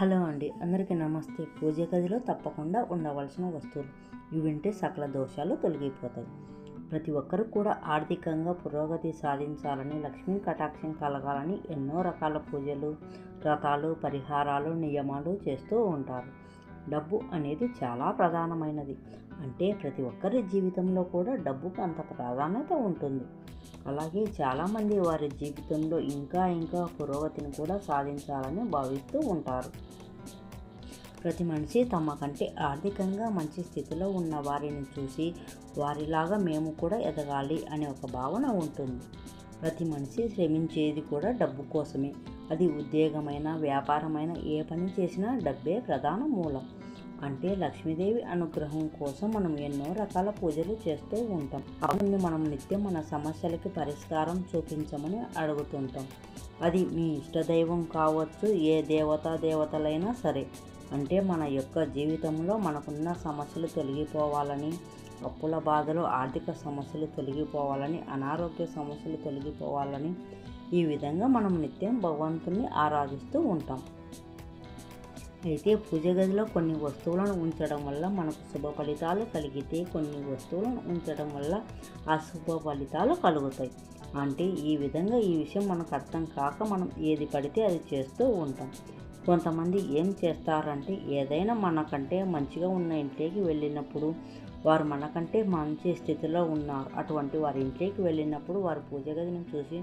Hello అండి. అందరికీ నమస్తే. పూజ గదిలో తప్పకుండా ఉండవలసిన వస్తువులు. ఇవి వింటే సకల దోషాలు తొలగిపోతాయి. ప్రతి ఒక్కరు కూడా ఆర్థికంగా పురోగతి సాధించాలని లక్ష్మీ కటాక్షం కలగాలని ఎన్నో రకాల పూజలు వ్రతాలు పరిహారాలు నియమాలు చేస్తూ ఉంటారు. డబ్బు అనేది చాలా ప్రధానమైనది. అంటే ప్రతి ఒక్కరి జీవితంలో కూడా డబ్బుకు అంత ప్రాధాన్యత ఉంటుంది. అలాగే చాలామంది వారి జీవితంలో ఇంకా ఇంకా పురోగతిని కూడా సాధించాలని భావిస్తూ ఉంటారు. ప్రతి మనిషి తమ కంటే ఆర్థికంగా మంచి స్థితిలో ఉన్న వారిని చూసి వారిలాగా మేము కూడా ఎదగాలి అనే ఒక భావన ఉంటుంది. ప్రతి మనిషి శ్రమించేది కూడా డబ్బు కోసమే. అది ఉద్యోగమైన వ్యాపారమైన ఏ పని చేసినా డబ్బే ప్రధాన మూలం. అంటే లక్ష్మీదేవి అనుగ్రహం కోసం మనం ఎన్నో రకాల పూజలు చేస్తూ ఉంటాం. అవును మనం నిత్యం మన సమస్యలకి పరిష్కారం చూపించమని అడుగుతుంటాం. అది మీ ఇష్టదైవం కావచ్చు ఏ దేవతా దేవతలైనా సరే. అంటే మన యొక్క జీవితంలో మనకున్న సమస్యలు తొలగిపోవాలని అప్పుల బాధలు ఆర్థిక సమస్యలు తొలగిపోవాలని అనారోగ్య సమస్యలు తొలగిపోవాలని ఈ విధంగా మనం నిత్యం భగవంతుని ఆరాధిస్తూ ఉంటాం. అయితే పూజ గదిలో కొన్ని వస్తువులను ఉంచడం వల్ల మనకు శుభ ఫలితాలు కలిగితే కొన్ని వస్తువులను ఉంచడం వల్ల అశుభ ఫలితాలు కలుగుతాయి. అంటే ఈ విధంగా ఈ విషయం మనకు అర్థం కాక మనం ఏది పడితే అది చేస్తూ ఉంటాం. కొంతమంది ఏం చేస్తారంటే ఏదైనా మనకంటే మంచిగా ఉన్న ఇంట్లోకి వెళ్ళినప్పుడు వారు మనకంటే మంచి స్థితిలో ఉన్నారు. అటువంటి వారి ఇంట్లోకి వెళ్ళినప్పుడు వారు పూజ గదిని చూసి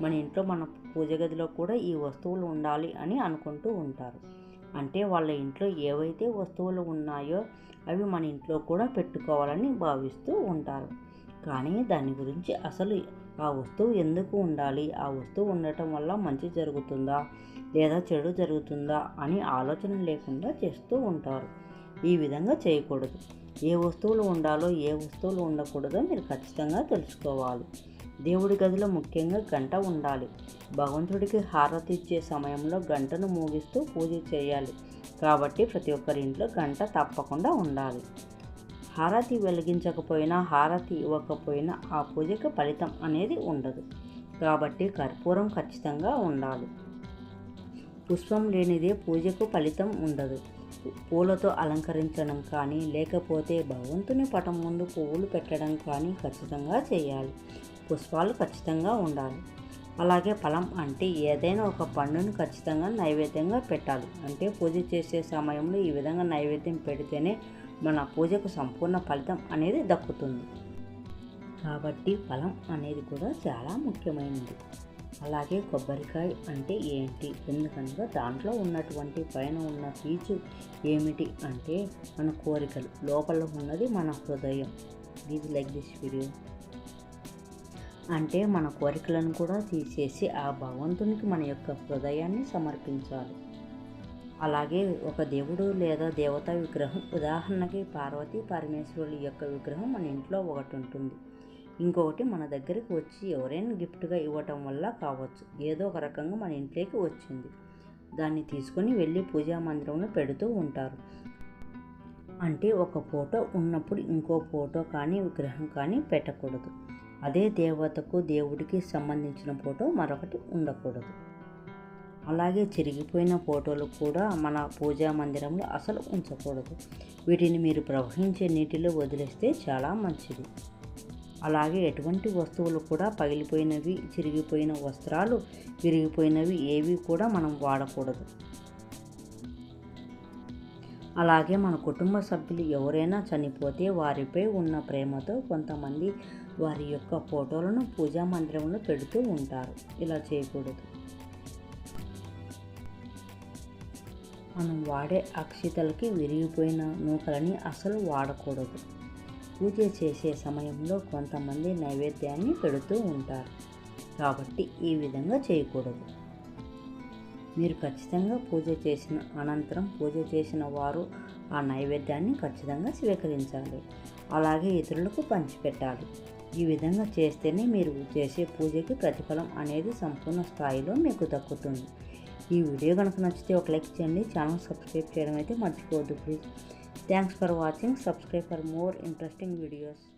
మన ఇంట్లో మన పూజ గదిలో కూడా ఈ వస్తువులు ఉండాలి అని అనుకుంటూ ఉంటారు. అంటే వాళ్ళ ఇంట్లో ఏవైతే వస్తువులు ఉన్నాయో అవి మన ఇంట్లో కూడా పెట్టుకోవాలని భావిస్తూ ఉంటారు. కానీ దాని గురించి అసలు ఆ వస్తువు ఎందుకు ఉండాలి? ఆ వస్తువు ఉండటం వల్ల మంచి జరుగుతుందా? లేదా చెడు జరుగుతుందా? అని ఆలోచన లేకుండా చేస్తూ ఉంటారు. ఈ విధంగా చేయకూడదు. ఏ వస్తువులు ఉండాలో ఏ వస్తువులు ఉండకూడదో మీరు ఖచ్చితంగా తెలుసుకోవాలి. దేవుడి గదిలో ముఖ్యంగా గంట ఉండాలి. భగవంతుడికి హారతి ఇచ్చే సమయంలో గంటను మూగిస్తూ పూజ చేయాలి. కాబట్టి ప్రతి ఒక్కరి ఇంట్లో గంట తప్పకుండా ఉండాలి. హారతి వెలిగించకపోయినా హారతి ఇవ్వకపోయినా ఆ పూజకి ఫలితం అనేది ఉండదు. కాబట్టి కర్పూరం ఖచ్చితంగా ఉండాలి. పుష్పం లేనిదే పూజకు ఫలితం ఉండదు. పూలతో అలంకరించడం కానీ లేకపోతే భగవంతుని పటం ముందు పువ్వులు పెట్టడం కానీ ఖచ్చితంగా చేయాలి. పుష్పాలు ఖచ్చితంగా ఉండాలి. అలాగే ఫలం అంటే ఏదైనా ఒక పండును ఖచ్చితంగా నైవేద్యంగా పెట్టాలి. అంటే పూజ చేసే సమయంలో ఈ విధంగా నైవేద్యం పెడితేనే మన పూజకు సంపూర్ణ ఫలితం అనేది దక్కుతుంది. కాబట్టి ఫలం అనేది కూడా చాలా ముఖ్యమైనది. అలాగే కొబ్బరికాయ అంటే ఏంటి? ఎందుకనగా దాంట్లో ఉన్నటువంటి పైన ఉన్న పీచు ఏమిటి అంటే మన కోరికలు. లోపల ఉన్నది మన హృదయం. ఇది లైక్ దిస్ వీడియో. అంటే మన కోరికలను కూడా తీసేసి ఆ భగవంతునికి మన యొక్క హృదయాన్ని సమర్పించాలి. అలాగే ఒక దేవుడు లేదా దేవతా విగ్రహం ఉదాహరణకి పార్వతీ పరమేశ్వరుల యొక్క విగ్రహం మన ఇంట్లో ఒకటి ఉంటుంది. ఇంకొకటి మన దగ్గరికి వచ్చి ఎవరైనా గిఫ్ట్గా ఇవ్వటం వల్ల కావచ్చు. ఏదో ఒక రకంగా మన ఇంట్లోకి వచ్చింది. దాన్ని తీసుకొని వెళ్ళి పూజా మందిరంలో పెడుతూ ఉంటారు. అంటే ఒక ఫోటో ఉన్నప్పుడు ఇంకో ఫోటో కానీ విగ్రహం కానీ పెట్టకూడదు. అదే దేవతకు దేవుడికి సంబంధించిన ఫోటో మరొకటి ఉండకూడదు. అలాగే చిరిగిపోయిన ఫోటోలు కూడా మన పూజా మందిరంలో అసలు ఉంచకూడదు. వీటిని మీరు ప్రవహించే నీటిలో వదిలేస్తే చాలా మంచిది. అలాగే ఎటువంటి వస్తువులు కూడా పగిలిపోయినవి చిరిగిపోయిన వస్త్రాలు విరిగిపోయినవి ఏవి కూడా మనం వాడకూడదు. అలాగే మన కుటుంబ సభ్యులు ఎవరైనా చనిపోతే వారిపై ఉన్న ప్రేమతో కొంతమంది వారి యొక్క ఫోటోలను పూజా మందిరంలో పెడుతూ ఉంటారు. ఇలా చేయకూడదు. మనం వాడే అక్షితలకి విరిగిపోయిన నూకలని అసలు వాడకూడదు. పూజ చేసే సమయంలో కొంతమంది నైవేద్యాన్ని పెడుతూ ఉంటారు. కాబట్టి ఈ విధంగా చేయకూడదు. మీరు ఖచ్చితంగా పూజ చేసిన అనంతరం పూజ చేసిన వారు ఆ నైవేద్యాన్ని ఖచ్చితంగా స్వీకరించాలి. అలాగే ఇతరులకు పంచిపెట్టాలి. ఈ విధంగా చేస్తేనే మీరు చేసే పూజకి ప్రతిఫలం అనేది సంపూర్ణ స్థాయిలో మీకు దక్కుతుంది. ఈ వీడియో కనుక నచ్చితే ఒక లైక్ చేయండి. ఛానల్ సబ్స్క్రైబ్ చేయడం అయితే మర్చిపోవద్దు. Please Thanks for watching. Subscribe for more interesting videos.